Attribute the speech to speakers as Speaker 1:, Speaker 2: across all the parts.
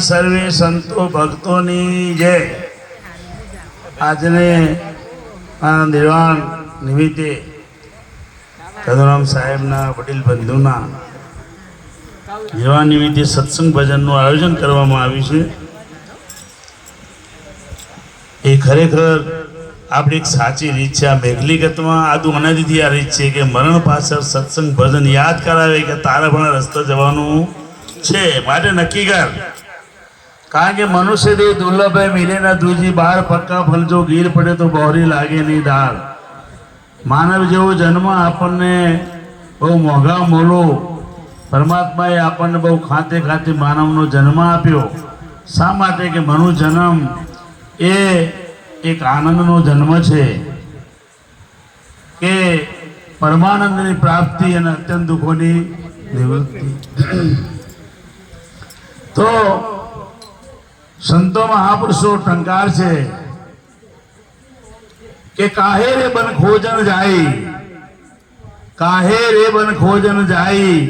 Speaker 1: સર્વે સંતો ભક્તોની જય. આજને આ નિર્વાણ નિમિત્તે કદરામ સાહેબના વડીલ બંધુના નિર્વાણ નિમિત્તે સત્સંગ ભજનનું આયોજન કરવામાં આવ્યું છે. એ ખરેખર આપણી એક સાચી રીત છે. આ મેઘલીગતમાં આદુ અનાદિથી આ રીત છે કે મરણ પાછળ સત્સંગ ભજન યાદ કરાવે કે તારા પણ રસ્તો જવાનું છે. માટે નક્કી કર. કારણ કે મનુષ્ય દેવ દુર્લભ હે મિલે દૂજી બાર પક્કા ફલજો ગીર પડે તો બહોરી લાગે નહીં દાળ. માનવ જેવો જન્મ આપણને બહુ મોંઘા મોલો. પરમાત્માએ આપણને બહુ ખાતે ખાતે માનવનો જન્મ આપ્યો. શા માટે કે મનુ જન્મ એ એક આનંદનો જન્મ છે? કે પરમાનંદની પ્રાપ્તિ અને અત્યંત દુઃખોની નિવૃત્તિ. તો સંતો મહાપુરુષો ટંકાર છે કે કાહે રે બન ખોજન જાય? કાહે રે બન ખોજન જાય?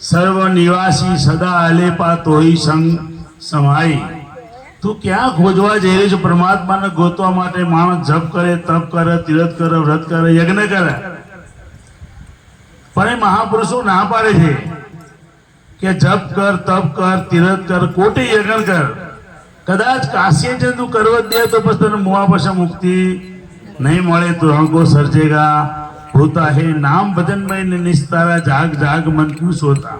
Speaker 1: સર્વ નિવાસી સદા અલેપા તોય સંગ સમાઈ તું ક્યાં ખોજવા જઈ રહ્યો છે? પરમાત્માને ગોતવા માટે માણસ જપ કરે, તપ કરે, તીરથ કરે, વ્રત કરે, યજ્ઞ કરે. પણ એ મહાપુરુષો ના પાડે છે. કે જપ કર, તપ કર તીરથ કર, કોટી યજ્ઞ કર. કદાચ કાશી જે તું કરવા દે તો પછી તને મોવા પછી મુક્તિ નહીં મળે તો અંગો સર્જેગા. ભૂતા હે નામ ભજનમય નિસ્તારા, જાગ જાગ, મન ક્યું સોતા?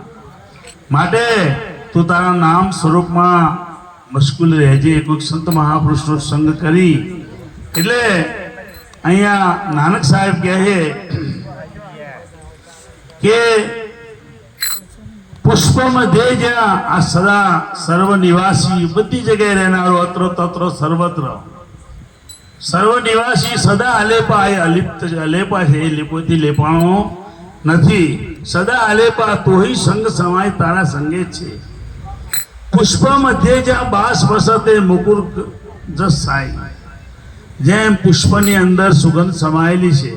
Speaker 1: માટે તું તારા નામ સ્વરૂપમાં મશગુલ રહેજે, કોઈક સંત મહાપુરુષનો સંગ કરી. એટલે અહીંયા નાનક સાહેબ કહે છે કે પુષ્પ મધ્ય જ્યાં આ સદા સર્વ નિવાસી બધી જગ્યાએ રહેનારો અત્ર તત્ર સર્વત્ર. સર્વ નિવાસી સદા અલેપા એ અલિપ્ત અલેપા છે એ લેપોથી લેપાણો નથી. સદા અલેપા તોહી સંગ સમાય તારા સંગે છે. પુષ્પ મધ્ય જ્યાં બાસ વસતે મુકુર જસ સાય. જેમ પુષ્પની અંદર સુગંધ સમાયેલી છે,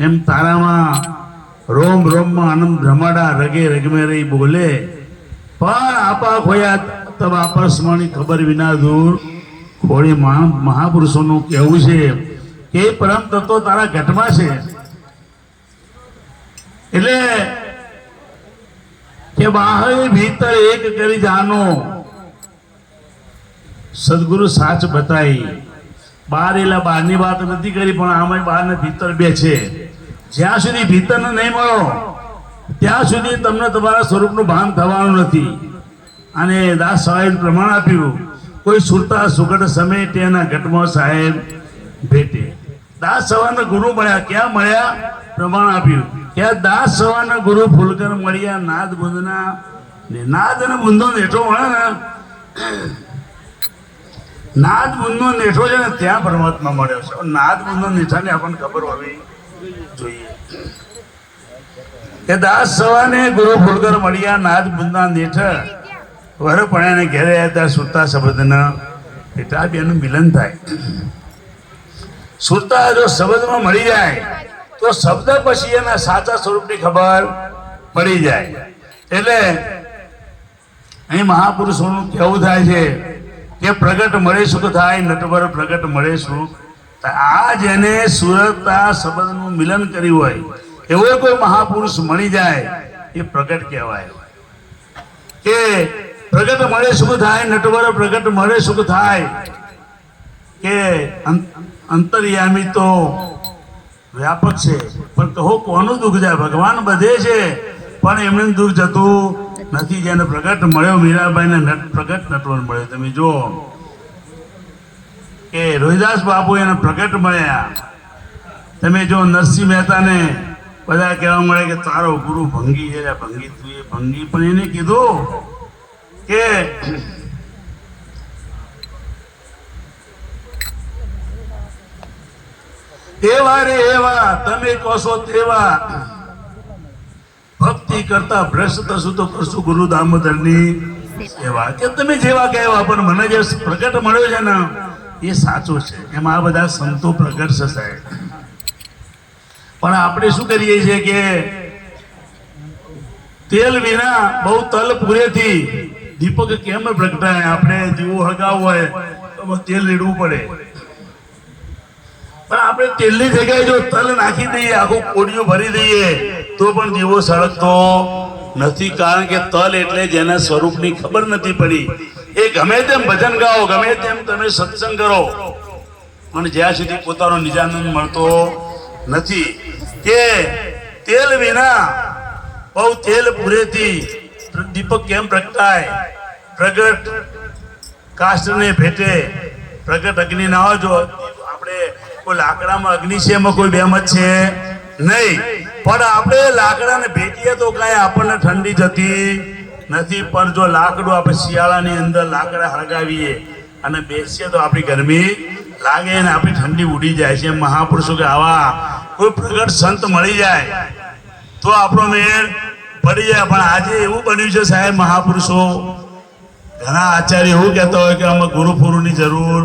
Speaker 1: એમ તારામાં રોમ રોમમાં આનંદ રમાડા રગે રગમે રહી બોલે પણ આપા ખોયા તબ આપસમાની ખબર વિના દૂર ખોળી મહા મહાપુરુષોનું કહેવું છે કે, પરમ તત્વો તારા ઘટમાં છે. એટલે કે બાહ્ય ભીતર એક કરી જાનો. સદગુરુ સાચ બતાવી બહાર એલા બહારની વાત નથી કરી, પણ આમાં બહાર ને ભીતર બે છે જ્યાં સુધી ભીતરને નહીં મળો, ત્યાં સુધી તમને તમારા સ્વરૂપનું ભાન થવાનું નથી. અને દાસ સાહેબ પ્રમાણ આપ્યું, કોઈ સુરતા સુગટ સમેટ તેના ઘટમાં સાહેબ ભેટે. દાસ સવારના ગુરુ મળ્યા, ક્યાં મળ્યા? પ્રમાણ આપ્યું. ક્યાં દાસ સવારના ગુરુ ફૂલકર મળ્યા, નાદ બુંદના ને નાદ અને બુંદો નેઠો મળે ને, નાદ બુંદનો નેઠો છે ને ત્યાં પરમાત્મા મળ્યો છે. નાદ બુંદનો નેઠાને આપણને ખબર હોવી જોઈએ. દાસ સવાને ગુરુ ફુલકર મળ્યા, નાદ બુંદા હેઠળ વર પણ્યાને ઘેરે હતા, સુરતા શબ્દના આ બેનું મિલન થાય. સુરતા જો શબ્દમાં મળી જાય, તો શબ્દ પછી એના સાચા સ્વરૂપની ખબર પડી જાય. એટલે અહીં મહાપુરુષોનું કેવું થાય છે કે પ્રગટ મળે સુખ થાય, નટવર પ્રગટ મળે સુખ આ જેને સુરતતા શબ્દનું મિલન કર્યું હોય, એવો કોઈ મહાપુરુષ મળી જાય એ પ્રગટ કહેવાય. કે પ્રગટ મળે સુખ થાય, નટવર પ્રગટ મળે સુખ થાય, કે અંતર્યામી તો વ્યાપક છે. પણ કહો કોનું દુઃખ જાય? ભગવાન બધે છે, પણ એમને દુઃખ જતું નથી. જેને પ્રગટ મળ્યો મીરાબાઈને પ્રગટ નટવર મળ્યો. તમે જુઓ કે રોહિદાસ બાપુ એને પ્રગટ મળ્યા. તમે જો નરસિંહ મહેતાને બધા કહેવા મળે કે તારો ગુરુ ભંગી છે ભંગી તું એ ભંગી. પણ એને કીધું કે એવા રે એવા, તમે કહો તેવા. ભક્તિ કરતા ભ્રષ્ટ થશું તો કરશું ગુરુ દામોદરની એવા કે તમે જેવા કહેવા, પણ મને જે પ્રગટ મળ્યો છે ને એ સાચો છે. એમાં આ બધા સંતો પ્રગટ છે પણ આપણે શું કરીએ છીએ કે તેલ વિના બહુ તલ પૂરેથી દીપક કેમ પ્રગટાય? આપણે જીવો હળગાવવો હોય તો તેલ રેડવું પડે. પણ આપણે તેલની જગ્યાએ જો તલ નાખી દઈએ, આખું કોડિયું ભરી દઈએ, તો પણ દીવો સળગતો નથી. કારણ કે તલ એટલે જેના સ્વરૂપની ખબર નથી પડી. એ ગમે તેમ ભજન ગાઓ, ગમે તેમ તમે સત્સંગ કરો. પણ જ્યાં સુધી પોતાનો નિજાનંદ મળતો નથી, કે તેલ વિના બહુ તેલ પૂરેથી દીપક કેમ પ્રગટાય? પ્રગટ કાષ્ટને ભેટે, પ્રગટ અગ્નિ ના જો આપણે કોઈ લાકડામાં અગ્નિ છે એમાં કોઈ બેમત છે? નહીં. પણ આપણે લાકડાને ભેટીએ તો કાંઈ આપણને ઠંડી જતી નથી, પણ જો લાકડું આપણે શિયાળાની અંદર લાકડા હળગાવીએ અને બેસીએ તો આપણી ગરમી લાગે ને આપણી ઠંડી ઉડી જાય છે. મહાપુરુષો કે આવા કોઈ પ્રગટ સંત મળી જાય તો આપણો મેળ પડી જાય. પણ આજે એવું બન્યું છે સાહેબ, મહાપુરુષો, ઘણા આચાર્ય એવું કહેતા હોય કે અમે ગુરુપુરુની જરૂર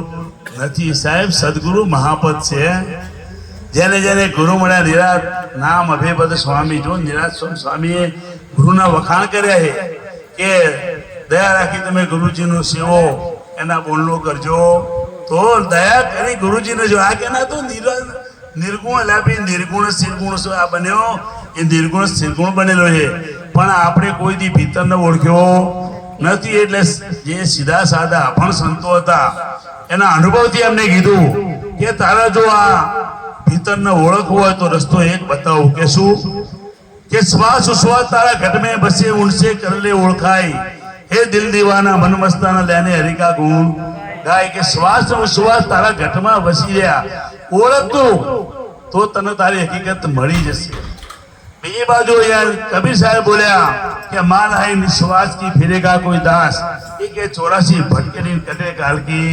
Speaker 1: નથી. સાહેબ, સદગુરુ મહાપદ છે. જેને જેને ગુરુ મળ્યા, નિરાત નામ અભિપદ સ્વામી, જો સ્વામી સ્વામીએ ગુરુના વખાણ કર્યા છે કે દયા રાખી તમે ગુરુજીનો સેવો, એના બોલનો કરજો. તો દયા કરી ગુરુજીને જો આ કે તો નિર્ગુણ લાભી નિર્ગુણ સ્થિરગુણ શું આ બન્યો? એ નિર્ગુણ સ્થિરગુણ બનેલો છે. પણ આપણે કોઈ દી ભીતરને ઓળખ્યો નથી એટલે જે સીધા સાદા પણ સંતો હતા, એના અનુભવથી એમને કીધું કે તારા જો આ ભીતરને ઓળખવું હોય તો રસ્તો એક બતાવું કે શું? के श्वास उश्वासारा घटमे बसे, उनसे करले ओळखाई। हे दिल दीवाना मनमस्ताना ल्याने हरिका गुण। गाय के श्वास उश्वासारा घटमा बसी रिया ओळख तू तो तने तारी हकीकत मळी जसे। बीजी बाजू यार कबीर साहब बोलया के मान है निश्वास की फिरेगा कोई दास? इके चौरासी भटकेनी कटे काल की।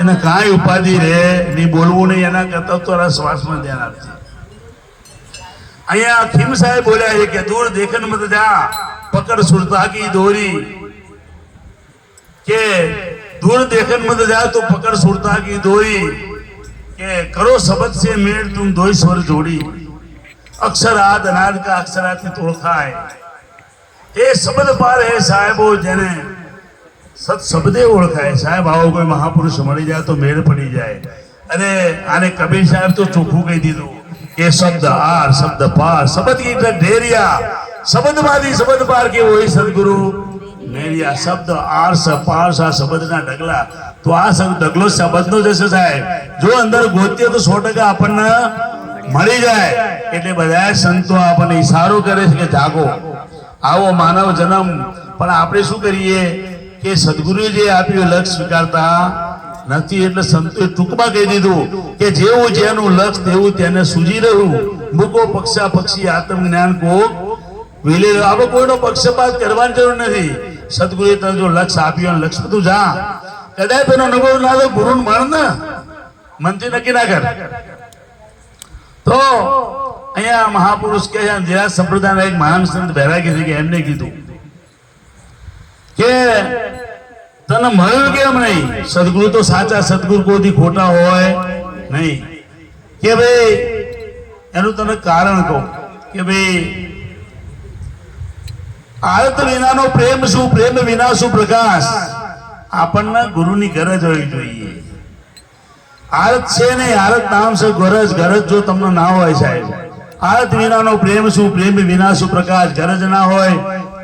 Speaker 1: एने काय उपाधि रे नी बोलवू नहीं एना करता तोरा श्वास में ध्यान आती અહીંયા ખીમ સાહેબ બોલ્યા છે કે દૂર દેખન મત જા, પકડ સુરતા કી દોરી. કે દૂર દેખન મત જા તો પકડ સુરતા કી દોરી. કે કરો શબ્દ સે મેળ તુમ દોઈ સ્વર જોડી. અક્ષર આદ અનાદ કા અક્ષરાથી ઓળખાય એ શબ્દ પાર હે સાહેબો જેને સત શબ્દે ઓળખાય. સાહેબ, આવો કોઈ મહાપુરુષ મળી જાય તો મેળ પડી જાય. અને આને કબીર સાહેબ તો ચોખ્ખું કહી દીધું. કે શબ્દ આર, શબ્દ પાર, શબ્દ કીર્તન ઢેરિયા શબ્દમાંથી શબ્દ પાર કે હોય સદગુરુ? નેરિયા. શબ્દ આર્સ પાર્સ આ શબ્દના ડગલા તો આ ઢગલો શબ્દનો જ હશે સાહેબ. જો અંદર ગોતીએ તો સો ટકા આપણને મળી જાય. એટલે બધા સંતો આપણને ઈશારો કરે છે કે જાગો. આવો માનવ જન્મ. પણ આપણે શું કરીએ કે સદગુરુએ જે આપ્યું લક્ષ સ્વીકારતા નથી એટલે સંતોએ ટૂંકમાં કહી દીધું કે જેવું જેનું લક્ષ તેવું તેને સૂજી રહ્યું. મૂકો પક્ષા પક્ષી આત્મજ્ઞાન કો વિલે આપણે કોઈનો પક્ષપાત કરવાની જરૂર નથી. સદગુરુએ તને જો લક્ષ આપ્યું લક્ષ બધું જા. કદાચ તેનો અનુભવ ના લો ગુરુ મળ ને? મનથી નક્કી ના કર. તો અહીંયા મહાપુરુષ કે જેરા સંપ્રદાયના એક મહાન સંત છે કે એમને કીધું કે તને મળ્યું કેમ નહીં? સદગુરુ તો સાચા સદગુરુ કોઈથી ખોટા હોય નહીં. કે ભાઈ, એનું તને કારણ કહું. કે ભાઈ આરત વિનાનો પ્રેમ શું? પ્રેમ વિના શું પ્રકાશ? આપણને ગુરુની ગરજ હોવી જોઈએ. આરત છે નહીં આરત નામ છે ગરજ ગરજ જો તમને ના હોય સાહેબ. આરત વિનાનો પ્રેમ શું? પ્રેમ વિના શું પ્રકાશ? ગરજ ના હોય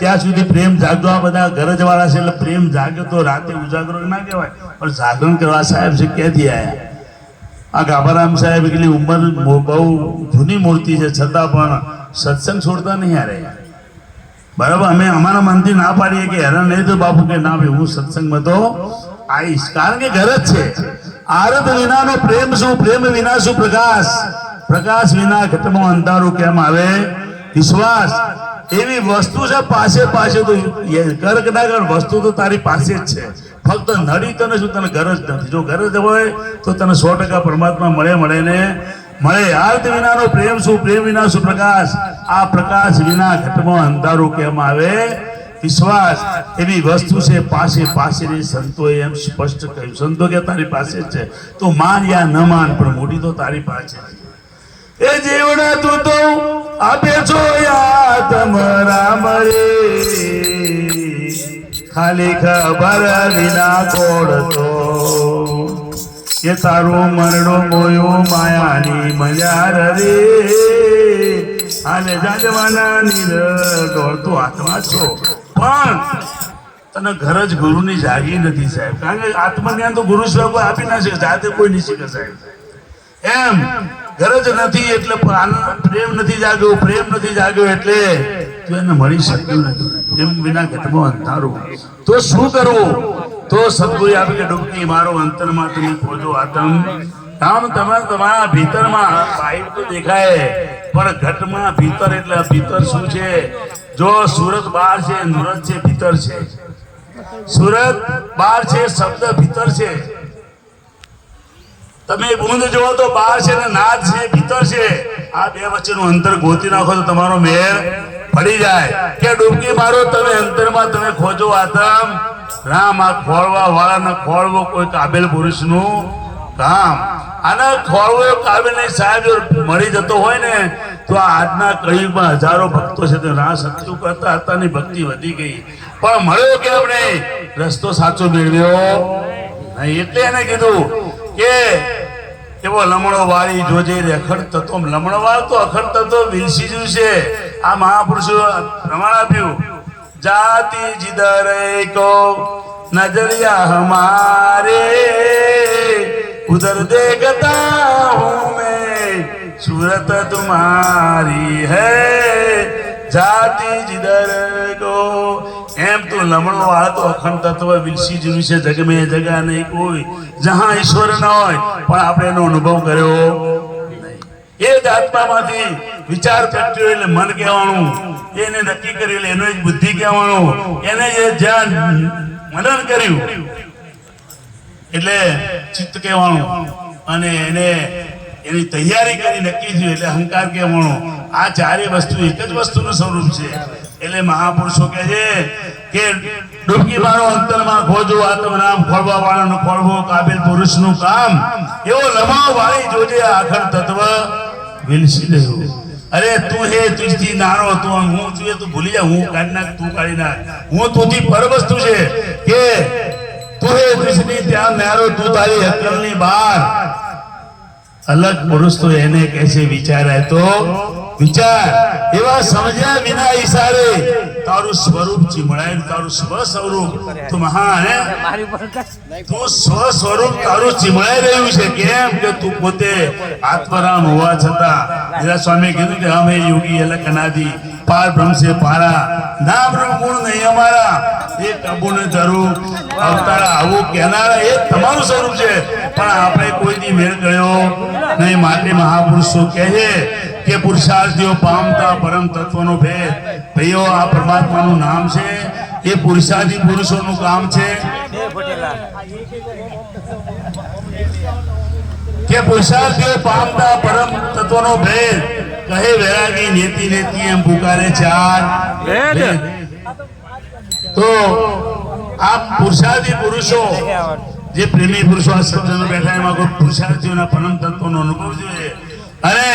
Speaker 1: ત્યાં સુધી પ્રેમ જાગતો આ બધા ગરજ વાળા છે એટલે પ્રેમ જાગે તો રાતે ઉજાગરો ના કહેવાય. પણ જાગરણ કરવા સાહેબ છે ક્યાંથી આયા? આ ગાભારામ સાહેબ એટલી ઉંમર બહુ જૂની મૂર્તિ છે, છતાં પણ સત્સંગ છોડતા નહીં હારે બરાબર, અમે અમારા મનથી ના પાડીએ કે હેરાન નહીં તો બાપુ કે ના ભાઈ, હું સત્સંગમાં તો આવીશ. કારણ કે ઘર જ છે. આરત વિનાનો પ્રેમ શું? પ્રેમ વિના શું? પ્રકાશ. પ્રકાશ વિના ઘટમાં અંધારું કેમ આવે? વિશ્વાસ. એવી વસ્તુ છે પાસે પાસે તો કર કે વસ્તુ તો તારી પાસે જ છે. ફક્ત નડી તને શું, તને ગરજ નથી. જો ગરજ હોય તો તને સો ટકા પરમાત્મા મળે મળે ને મળે. આર્ત વિનાનો પ્રેમ શું? પ્રેમ વિના શું પ્રકાશ? આ પ્રકાશ વિના ઘટમાં અંધારું કેમ આવે. વિશ્વાસ. એવી વસ્તુ છે પાસે પાસે ની સંતોએ એમ સ્પષ્ટ કહ્યું. સંતો કે તારી પાસે જ છે. તો માન યા ન માન, પણ મોટી તો તારી પાસે એ જીવડા આપે છો યા તમારા મરે ખાલી ખબર વિના કોડતો કે તારું મરડો મોયું માયાની મજાર રે. હાલે જાજવાના નીર દોડતો આત્મા છો. પણ તને ઘર જ ગુરુની જાગી નથી સાહેબ. કારણ કે આત્મજ્ઞાન તો ગુરુ સિવાય આપી ના શકે, જાતે કોઈ નહીં શીખે સાહેબ. એમ. ગરજ નથી એટલે પ્રેમ નથી જાગ્યો, પ્રેમ નથી જાગ્યો એટલે તું એને મળી શક્યું નથી. એમ વિના ઘટમાં અંધારું. તો શું કરવું? તો સદગુરુ આપે કે ડૂબકી મારો, અંતરમાં તમે ખોજો આતમ. આમ તમે તમારા ભીતરમાં બાહિર તો દેખાય. પણ ઘટમાં ભીતર એટલે ભીતર શું છે? જો સુરત બહાર છે, નુરત છે, ભીતર છે. સુરત બહાર છે, શબ્દ ભીતર છે. તમે બુંદ જુઓ તો બહાર છે ને નાદ છે ભીતર છે. આ બે વચ્ચેનું અંતર ગોતી નાખો તો તમારો મેળ પડી જાય. કે ડૂબકી મારો, તમે અંતરમાં તમે ખોજો આતમ. રામ, આ ખોળવા વાળાને ખોળવો કોઈ કાબેલ પુરુષનું કામ. આને ખોળવો એ કાબેલ સાહેબ મળી જતો હોય ને, તો આજના કળિયુગમાં હજારો ભક્તો છે તે રાસ સત્યુ કરતા હતા ની ભક્તિ વધી ગઈ. પણ મળ્યો કેમ નહીં? રસ્તો સાચો મેળવ્યો નહીં. એટલે એને કીધું કે એવો લમણો વાળી જોજે રે અખંડ તત્વ લમણો વાળ તો અખંડ તત્વ વિલસી જુ છે. આ મહાપુરુષો પ્રમાણ આપ્યું. જાતિ જીદર કો નજરિયા હમારે. ઉધર દેખતા હું મેં, સુરત તુમારી હૈ. જાતિ જીદર કો. એમ તું લમણો વાળતો અખંડ તત્વ વિલસી જીવ જગા નહીં કોઈ. જહાં ઈશ્વર ન હોય, પણ આપણે એનો અનુભવ કર્યો એ જ વિચાર પ્રગટ્યો એટલે મન કહેવાનું. એને નક્કી કરી એટલે એનો જ બુદ્ધિ કહેવાનું. એને જે જ્યાં મનન કર્યું. એટલે ચિત્ત કહેવાનું. અને એને એની તૈયારી કરી નક્કી થયું, એટલે અહંકાર કહેવાનું. આ ચારે વસ્તુ એક જ વસ્તુનું સ્વરૂપ છે. એટલે મહાપુરુષો કહે છે કે ડૂબકી મારો અંતરમાં ખોજો આત્મ નામ ખોળવા વાળાનું ખોળવો, કાબિલ પુરુષનું કામ. એવો લમાવ વાળી જોજે આખર તત્વ વિલસી રહ્યું અરે તું હે તુજથી નાનો, તું હું છું તું ભૂલી જા, હું કાઢી નાખ, તું કાઢી નાખ. હું તુંથી પર વસ્તુ છે કે તું હે તુજની ત્યાં નારો, તું તારી અક્કલની બહાર. અલગ પુરુષ તો એને કહેશે વિચારાય તો વિચાર એવા સમજ્યા વિના ઈશારે તારું સ્વરૂપ ચીમળાય તારું સ્વ સ્વરૂપ તું મહા હે? તું સ્વ સ્વરૂપ તારું ચીમળાઈ રહ્યું છે. કેમ કે તું પોતે આત્મરામ હોવા છતાં હીરા સ્વામી કીધું કે અમે યોગી એટલે કનાદી પાર બ્રહ્મ છે પારા. નામ ગુણ નહીં અમારા. એ કબૂને ધરું અવતારા આવું કહેનારા એ તમારું સ્વરૂપ છે. પણ આપણે કોઈ દી મેળ ગયો નહીં. માટે મહાપુરુષો કહે કે પુરુષાર્થીઓ પામતા પરમ તત્વનો ભેદ. ભાઈઓ આ પરમાત્માનું નામ છે. એ પુરુષાર્થી પુરુષોનું કામ છે. કે પુરુષાર્થીઓ પામતા પરમ તત્વનો ભેદ. કહે વેરાગી નેતિ નેતિ એમ પુકારે ચાર. તો આ પુરુષાર્થી પુરુષો જે પ્રેમી પુરુષો આ સજ્જનો બેઠા એમાં કોઈ પુરુષાર્થીઓના પરમ તત્વનો અનુભવ જોઈએ. અને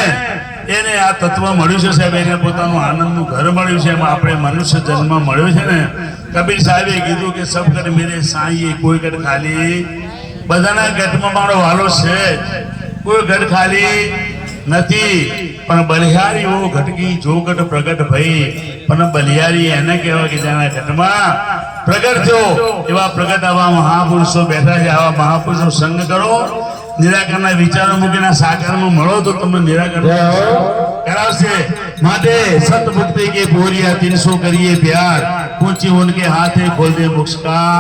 Speaker 1: એને આ તત્વ મળ્યું છે સાહેબ, એને પોતાનું આનંદનું ઘર મળ્યું છે, એમાં આપણે મનુષ્ય જન્મ મળ્યો છે ને. કબીર સાહેબે કીધું કે, સબ કર મેરે સાંઈએ કોઈ ગઢ ખાલી. બધાના ગઢમાં મારો વાલો છે. કોઈ ગઢ ખાલી નથી. પણ બલિહારી ઓ ઘટકી જો પ્રગટ ભઈ. પણ બલિહારી એને કહેવાય કે જેના ઘટમાં પ્રગટ થયો, એવા પ્રગટ આવા મહાપુરુષો બેઠા છે, આવા મહાપુરુષો સંગ કરો. નિરાકારના વિચારો મૂકીને સાકારમાં મળો તો તમને નિરાકાર કરાવશે. માટે સત ભક્તિ કે બોરિયા તીનસો કરીએ પ્યાર. પૂછી ઉનકે હાથે ખોલ દે મુક્ષકા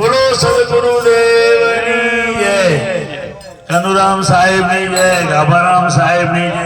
Speaker 1: બોલો સદગુરુ દેવની જય. કનુરામ સાહેબની જય ગાભારામ સાહેબની જય.